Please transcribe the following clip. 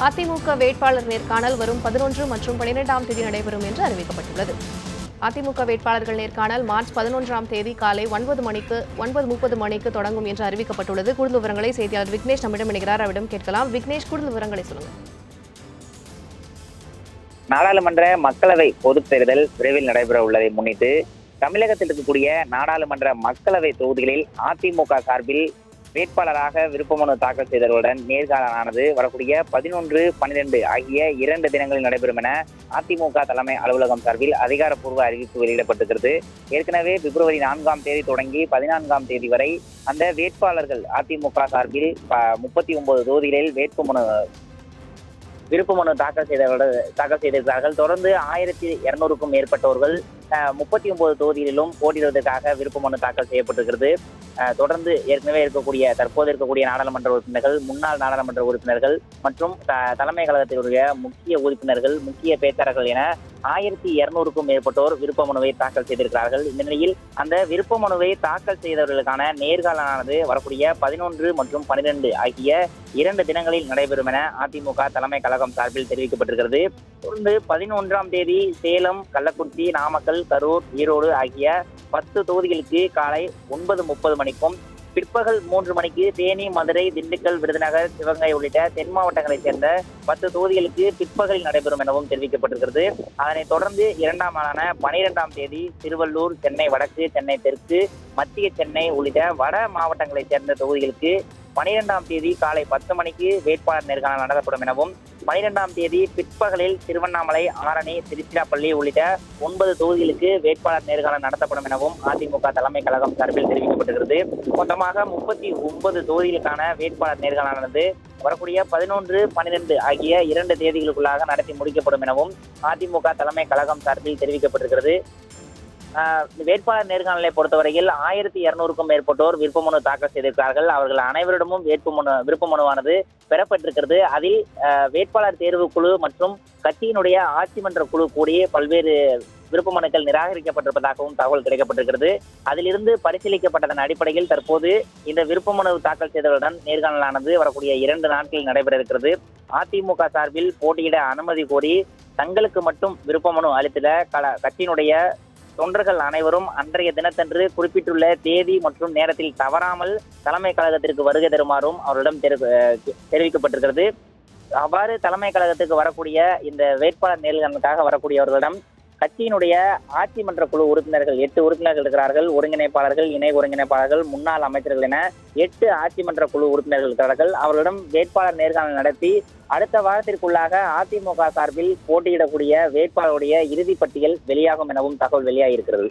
அதிமுக வேட்பாளர் நேர்காணல் வரும் பதினொன்று மற்றும் பனிரெண்டாம் தேதி நடைபெறும் என்று அறிவிக்கப்பட்டுள்ளது. அதிமுக வேட்பாளர்கள் நேர்காணல் மார்ச் பதினொன்றாம் தேதி காலை ஒன்பது மணிக்கு ஒன்பது முப்பது மணிக்கு தொடங்கும் என்று அறிவிக்கப்பட்டுள்ளது. கூடுதல் விவரங்களை செய்தியாளர் விக்னேஷ் நம்மிடம் இணைகிறார். அவரிடம் கேட்கலாம். விக்னேஷ் கூடுதல் விவரங்களை சொல்லுங்கள். நாடாளுமன்ற மக்களவை பொதுத் தேர்தல் விரைவில் நடைபெற உள்ளதை முன்னிட்டு தமிழகத்தில் இருக்கக்கூடிய நாடாளுமன்ற மக்களவை தொகுதிகளில் அதிமுக சார்பில் வேட்பாளராக விருப்பமனு தாக்கல் செய்தவர்களுடன் நேர்காணலானது வரக்கூடிய பதினொன்று பன்னிரண்டு ஆகிய இரண்டு தினங்களில் நடைபெறும் என அதிமுக தலைமை அலுவலகம் சார்பில் அதிகாரப்பூர்வ அறிவிப்பு வெளியிடப்பட்டிருக்கிறது. ஏற்கனவே பிப்ரவரி நான்காம் தேதி தொடங்கி பதினான்காம் தேதி வரை அந்த வேட்பாளர்கள் அதிமுக சார்பில் முப்பத்தி ஒன்பது தொகுதிகளில் வேட்புமனு விருப்பமனு தாக்கல் செய்தவர்கள் தாக்கல் செய்திருக்கிறார்கள். தொடர்ந்து ஆயிரத்தி இருநூறுக்கும் மேற்பட்டவர்கள் முப்பத்தி ஒன்பது தொகுதிகளிலும் போட்டியிடுவதற்காக விருப்ப மனு தாக்கல் செய்யப்பட்டிருக்கிறது. தொடர்ந்து ஏற்கனவே இருக்கக்கூடிய தற்போது இருக்கக்கூடிய நாடாளுமன்ற உறுப்பினர்கள் முன்னாள் நாடாளுமன்ற உறுப்பினர்கள் மற்றும் த- தலைமை கழகத்தினுடைய முக்கிய உறுப்பினர்கள் முக்கிய பேச்சாளர்கள் என ஆயிரத்தி இருநூறுக்கும் மேற்பட்டோர் விருப்ப மனுவை தாக்கல் செய்திருக்கிறார்கள். இந்த நிலையில் அந்த விருப்ப மனுவை தாக்கல் செய்தவர்களுக்கான நேர்காணலானது வரக்கூடிய பதினொன்று மற்றும் பனிரெண்டு ஆகிய இரண்டு தினங்களில் நடைபெறும் என அதிமுக தலைமை கழகம் சார்பில் தெரிவிக்கப்பட்டிருக்கிறது. தொடர்ந்து பதினொன்றாம் தேதி சேலம் கள்ளக்குறிச்சி நாமக்கல் கரூர் ஈரோடு ஆகிய பத்து தொகுதிகளுக்கு காலை ஒன்பது முப்பது மணிக்கும் பிற்பகல் மூன்று மணிக்கு தேனி மதுரை திண்டுக்கல் விருதுநகர் சிவகங்கை உள்ளிட்ட தென் மாவட்டங்களைச் சேர்ந்த பத்து தொகுதிகளுக்கு பிற்பகலில் நடைபெறும் எனவும் தெரிவிக்கப்பட்டிருக்கிறது. அதனைத் தொடர்ந்து இரண்டாம் நாளான பனிரெண்டாம் தேதி திருவள்ளூர் சென்னை வடக்கு சென்னை தெற்கு மத்திய சென்னை உள்ளிட்ட வட மாவட்டங்களைச் சேர்ந்த தொகுதிகளுக்கு பனிரெண்டாம் தேதி காலை பத்து மணிக்கு வேட்பாளர் நேர்காணல் நடத்தப்படும் எனவும் பனிரெண்டாம் தேதி பிற்பகலில் திருவண்ணாமலை ஆரணி திருச்சிராப்பள்ளி உள்ளிட்ட ஒன்பது தொகுதிகளுக்கு வேட்பாளர் நேர்காணல் நடத்தப்படும் எனவும் அதிமுக தலைமை கழகம் சார்பில் தெரிவிக்கப்பட்டிருக்கிறது. மொத்தமாக முப்பத்தி ஒன்பது தொகுதிகளுக்கான வேட்பாளர் நேர்காணலானது வரக்கூடிய பதினொன்று பன்னிரெண்டு ஆகிய இரண்டு தேதிகளுக்குள்ளாக நடத்தி முடிக்கப்படும் எனவும் அதிமுக தலைமை கழகம் சார்பில் தெரிவிக்கப்பட்டிருக்கிறது. வேட்பாளர் நேர்காணலை பொறுத்தவரையில் ஆயிரத்தி இருநூறுக்கும் மேற்பட்டோர் விருப்பமனு தாக்கல் செய்திருக்கிறார்கள். அவர்கள் அனைவரிடமும் வேட்புமனு விருப்பமனுவானது பெறப்பட்டிருக்கிறது. அதில் வேட்பாளர் தேர்வு குழு மற்றும் கட்சியினுடைய ஆட்சி மன்ற குழு கூடி பல்வேறு விருப்ப மனுக்கள் நிராகரிக்கப்பட்டிருப்பதாகவும் தகவல் கிடைக்கப்பட்டிருக்கிறது. அதிலிருந்து பரிசீலிக்கப்பட்டதன் அடிப்படையில் தற்போது இந்த விருப்ப மனு தாக்கல் செய்தவருடன் நேர்காணலானது வரக்கூடிய இரண்டு நாட்களில் நடைபெற இருக்கிறது. அதிமுக சார்பில் போட்டியிட அனுமதி கோரி தங்களுக்கு மட்டும் விருப்ப மனு அளித்துள்ள கல கட்சியினுடைய தொண்டர்கள் அனைவரும் அன்றைய தினத்தன்று குறிப்பிட்டுள்ள தேதி மற்றும் நேரத்தில் தவறாமல் தலைமை கழகத்திற்கு வருகை தருமாறும் அவரிடம் தெரி- அஹ் தெரிவிக்கப்பட்டிருக்கிறது. அவ்வாறு தலைமை கழகத்துக்கு வரக்கூடிய இந்த வேட்பாளர் நேர்காணலுக்காக வரக்கூடியவர்களிடம் கட்சியினுடைய ஆட்சி மன்ற குழு உறுப்பினர்கள் எட்டு உறுப்பினர்கள் இருக்கிறார்கள். ஒருங்கிணைப்பாளர்கள் இணை ஒருங்கிணைப்பாளர்கள் முன்னாள் அமைச்சர்கள் என எட்டு ஆட்சி மன்ற குழு உறுப்பினர்கள் இருக்கிறார்கள். அவர்களிடம் வேட்பாளர் நேர்காணல் நடத்தி அடுத்த வாரத்திற்குள்ளாக அதிமுக சார்பில் போட்டியிடக்கூடிய வேட்பாளருடைய இறுதிப் பட்டியல் வெளியாகும் எனவும் தகவல் வெளியாகியிருக்கிறது.